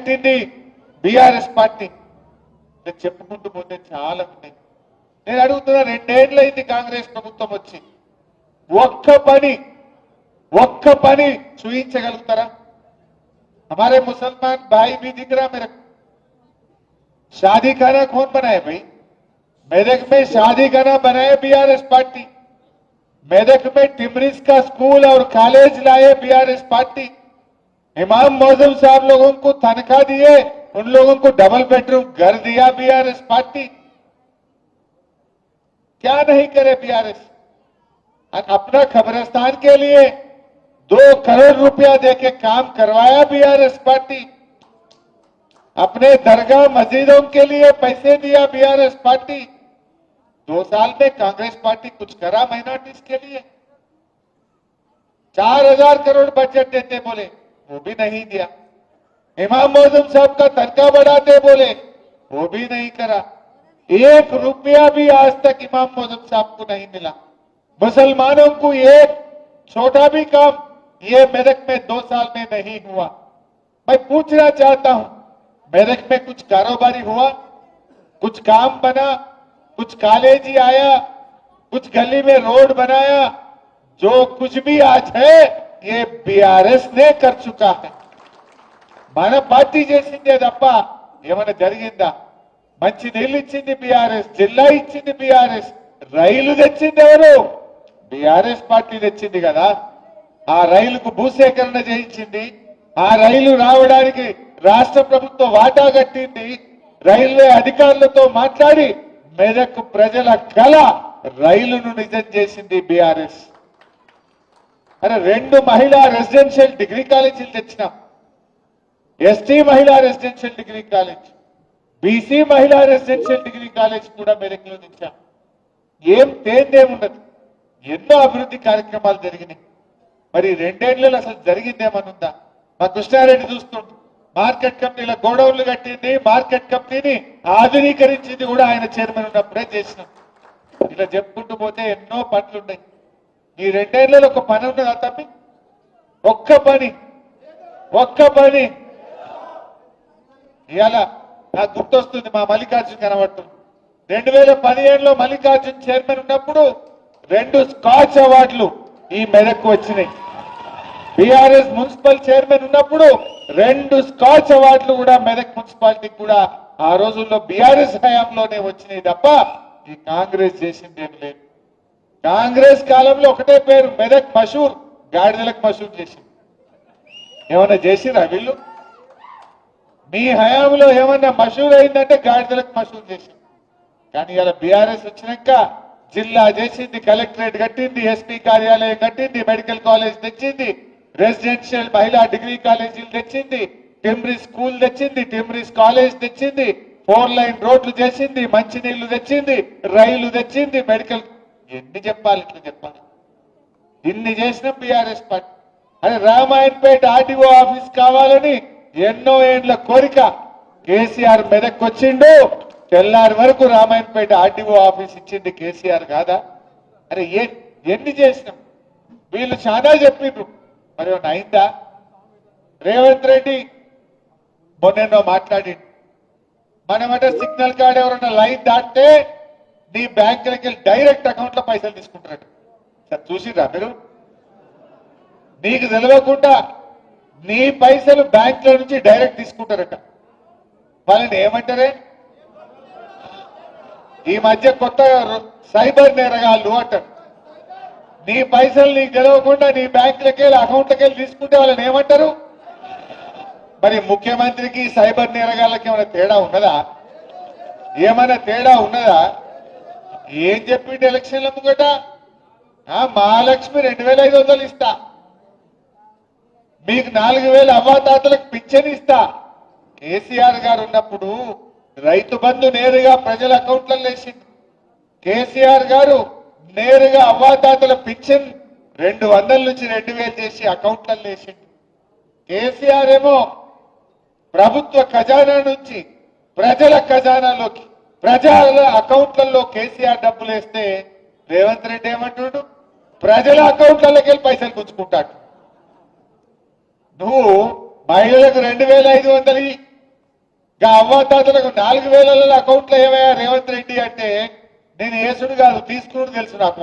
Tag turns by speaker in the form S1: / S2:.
S1: కట్టింది BRS party ఇలా చెప్పుకుంటూ పోతే చాలా ఉన్నాయి నేను అడుగుతున్నా రెండేళ్లైంది కాంగ్రెస్ ప్రభుత్వం వచ్చి ఒక్క పని ఒక్క పని చూయించగలుగుతారా हमारे मुसलमान भाई भी दिख रहा मेरे को शादी खाना कौन बनाए भाई मेदक में शादी खाना बनाए बीआरएस पार्टी मेदक में टिमरिस का स्कूल और कॉलेज लाए बीआरएस पार्टी इमाम मौजम साहब लोगों को तनख्वाह दिए, उन लोगों को डबल बेडरूम घर दिया बीआरएस पार्टी क्या नहीं करे बीआरएस अपना खबरस्तान के लिए दो करोड़ रुपया देके काम करवाया बीआरएस पार्टी अपने दरगाह मस्जिदों के लिए पैसे दिया बीआरएस पार्टी दो साल में कांग्रेस पार्टी कुछ करा माइनॉरिटीज के लिए। चार हज़ार करोड़ बजट देते बोले। वो भी नहीं दिया इमाम मौजूम साहब का तनख्वाह बढ़ाते बोले, वो भी नहीं करा। एक रुपया भी आज तक इमाम मौजूम साहब को नहीं मिला। मुसलमानों को एक छोटा भी काम, ये मेरठ में दो साल में नहीं हुआ। मैं पूछना चाहता हूँ, मेरठ में कुछ कारोबारी हुआ? कुछ काम बना? कुछ कॉलेज ही आया? कुछ गली में रोड बनाया? जो कुछ भी आज है ये बीआरएस ने कर चुका है మన పార్టీ చేసిందే తప్ప ఏమైనా జరిగిందా మంచి నీళ్ళు ఇచ్చింది బీఆర్ఎస్ జిల్లా ఇచ్చింది బీఆర్ఎస్ రైలు తెచ్చింది ఎవరు బీఆర్ఎస్ పార్టీ తెచ్చింది కదా ఆ రైలుకు భూసేకరణ చేయించింది ఆ రైలు రావడానికి రాష్ట్ర ప్రభుత్వం వాటా కట్టింది రైల్వే అధికారులతో మాట్లాడి మెదక్ ప్రజల కళ రైలును నిజం చేసింది బీఆర్ఎస్ అరే రెండు మహిళా రెసిడెన్షియల్ డిగ్రీ కాలేజీలు తెచ్చినాం. ఎస్టీ మహిళా రెసిడెన్షియల్ డిగ్రీ కాలేజ్ బీసీ మహిళా రెసిడెన్షియల్ డిగ్రీ కాలేజ్ కూడా మెదక్లో తెచ్చాం. ఏం తేందేముండదు ఎన్నో అభివృద్ధి కార్యక్రమాలు జరిగినాయి. మరి రెండేళ్ళలో అసలు జరిగిందేమనుందా మా కృష్ణారెడ్డి చూస్తుండు మార్కెట్ కంపెనీల గోడౌన్లు కట్టింది మార్కెట్ కంపెనీని ఆధునీకరించింది కూడా ఆయన చైర్మన్ ఉన్నప్పుడే చేసినాం. ఇలా చెప్పుకుంటూ పోతే ఎన్నో పట్లున్నాయి ఈ రెండేళ్ళలో ఒక పని ఉన్నదా తప్పి ఒక్క పని. ఒక్క పని. ఇవాళ నాకు గుర్తొస్తుంది మా మల్లికార్జున్ కనబడుతుంది రెండు వేల పదిహేడులో మల్లికార్జున్ చైర్మన్ ఉన్నప్పుడు రెండు స్కాచ్ అవార్డులు ఈ మెదక్కు వచ్చినాయి. బీఆర్ఎస్ మున్సిపల్ చైర్మన్ ఉన్నప్పుడు రెండు స్కాచ్ అవార్డులు కూడా మెదక్ మున్సిపాలిటీకి కూడా ఆ రోజుల్లో బీఆర్ఎస్ హయాంలోనే వచ్చినాయి తప్ప ఈ కాంగ్రెస్ చేసింది ఏం లేదు. కాంగ్రెస్ కాలంలో ఒకటే పేరు మెదక్ మషూర్ గాడిదలకు మషూర్ చేసింది. ఏమన్నా చేసిరా వీళ్ళు? మీ హయాంలో ఏమన్నా మషూర్ అయిందంటే గాడిదలకు మషూర్ చేసింది. కానీ ఇలా బీఆర్ఎస్ వచ్చినాక జిల్లా చేసింది కలెక్టరేట్ కట్టింది ఎస్పీ కార్యాలయం కట్టింది మెడికల్ కాలేజ్ తెచ్చింది రెసిడెన్షియల్ మహిళా డిగ్రీ కాలేజీలు తెచ్చింది టెమ్రీ స్కూల్ తెచ్చింది టెమ్రీస్ కాలేజ్ తెచ్చింది ఫోర్ లైన్ రోడ్లు చేసింది మంచినీళ్ళు తెచ్చింది రైలు తెచ్చింది మెడికల్ ఎన్ని చెప్పాలి ఇట్లా చెప్పాలి? ఇన్ని చేసిన బీఆర్ఎస్ పార్టీ అరే రామాయణపేట ఆర్టీఓ ఆఫీస్ కావాలని ఎన్నో ఏండ్ల కోరిక. కేసీఆర్ మెదక్కి వచ్చిండు తెల్లారి వరకు రామాయణపేట ఆర్టీఓ ఆఫీస్ ఇచ్చింది కేసీఆర్ కాదా? అరే ఏ ఎన్ని చేసినాం? వీళ్ళు చాలా చెప్పిండ్రు మరి అయిందా? రేవంత్ రెడ్డి మొన్నెన్నో మాట్లాడి మనమట సిగ్నల్ కార్డ్ ఎవరన్నా లైన్ దాటితే నీ బ్యాంకులకి డైరెక్ట్ అకౌంట్లో పైసలు తీసుకుంటారట సార్ చూసిరా మీరు? నీకు తెలియకుండా నీ పైసలు బ్యాంక్లో నుంచి డైరెక్ట్ తీసుకుంటారట. వాళ్ళని ఏమంటారే? ఈ మధ్య కొత్త సైబర్ నేరగాళ్ళు అంటారు. నీ పైసలు నీకు తెలియకుండా నీ బ్యాంకులకి వెళ్ళి అకౌంట్లకి వెళ్ళి తీసుకుంటే వాళ్ళని ఏమంటారు? మరి ముఖ్యమంత్రికి సైబర్ నేరగాళ్ళకి ఏమైనా తేడా ఉన్నదా? ఏమైనా తేడా ఉన్నదా? ఏం చెప్పిండు ఎలక్షన్ల ముంగట? మహాలక్ష్మి రెండు వేల ఐదు వందలు ఇస్తా. మీకు నాలుగు వేల అవ్వాతాతలకు పింఛన్ ఇస్తా. కేసీఆర్ గారు ఉన్నప్పుడు రైతు బంధు నేరుగా ప్రజల అకౌంట్లలో వేసింది కేసీఆర్ గారు నేరుగా అవ్వాతాతల పింఛన్ రెండు వందల నుంచి రెండు వేలు చేసి అకౌంట్లలో వేసింది కేసీఆర్ ఏమో ప్రభుత్వ ఖజానా నుంచి ప్రజల ఖజానాలోకి ప్రజల అకౌంట్లలో కేసీఆర్ డబ్బులు వేస్తే రేవంత్ రెడ్డి ఏమంటున్నాడు ప్రజల అకౌంట్లలోకి వెళ్ళి పైసలు పుచ్చుకుంటాడు. నువ్వు మహిళలకు రెండు వేల ఐదు వందలు ఇంకా అవ్వతాతలకు నాలుగు వేల అకౌంట్లో ఏమయ్యా రేవంత్ రెడ్డి అంటే? నేను ఏసుడు కాదు తీసుకున్నాడు తెలుసు నాకు.